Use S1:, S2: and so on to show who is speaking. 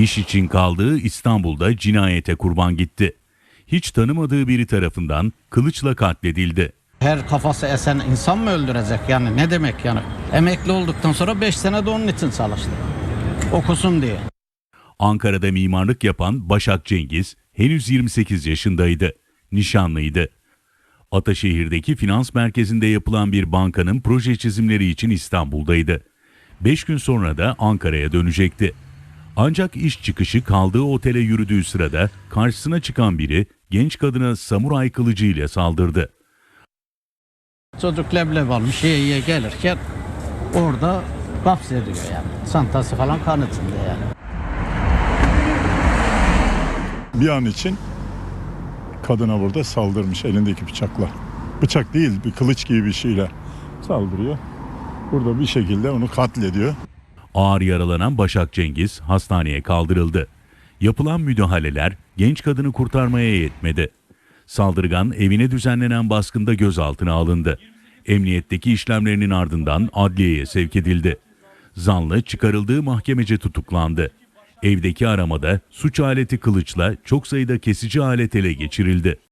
S1: İş için kaldığı İstanbul'da cinayete kurban gitti. Hiç tanımadığı biri tarafından kılıçla katledildi.
S2: Her kafası esen insan mı öldürecek yani ne demek yani? Emekli olduktan sonra 5 sene de onun için çalıştı. Okusun diye.
S1: Ankara'da mimarlık yapan Başak Cengiz henüz 28 yaşındaydı. Nişanlıydı. Ataşehir'deki finans merkezinde yapılan bir bankanın proje çizimleri için İstanbul'daydı. 5 gün sonra da Ankara'ya dönecekti. Ancak iş çıkışı kaldığı otele yürüdüğü sırada karşısına çıkan biri genç kadına samuray kılıcıyla saldırdı.
S2: Çocuk leblebi almış yiye gelirken orada gaps ediyor yani. Çantası falan kan içinde yani.
S3: bir an için kadına burada saldırmış elindeki bıçakla. Bıçak değil bir kılıç gibi bir şeyle saldırıyor. Burada bir şekilde onu katlediyor.
S1: Ağır yaralanan Başak Cengiz hastaneye kaldırıldı. Yapılan müdahaleler genç kadını kurtarmaya yetmedi. Saldırgan evine düzenlenen baskında gözaltına alındı. Emniyetteki işlemlerinin ardından adliyeye sevk edildi. Zanlı çıkarıldığı mahkemece tutuklandı. Evdeki aramada suç aleti kılıçla çok sayıda kesici alet ele geçirildi.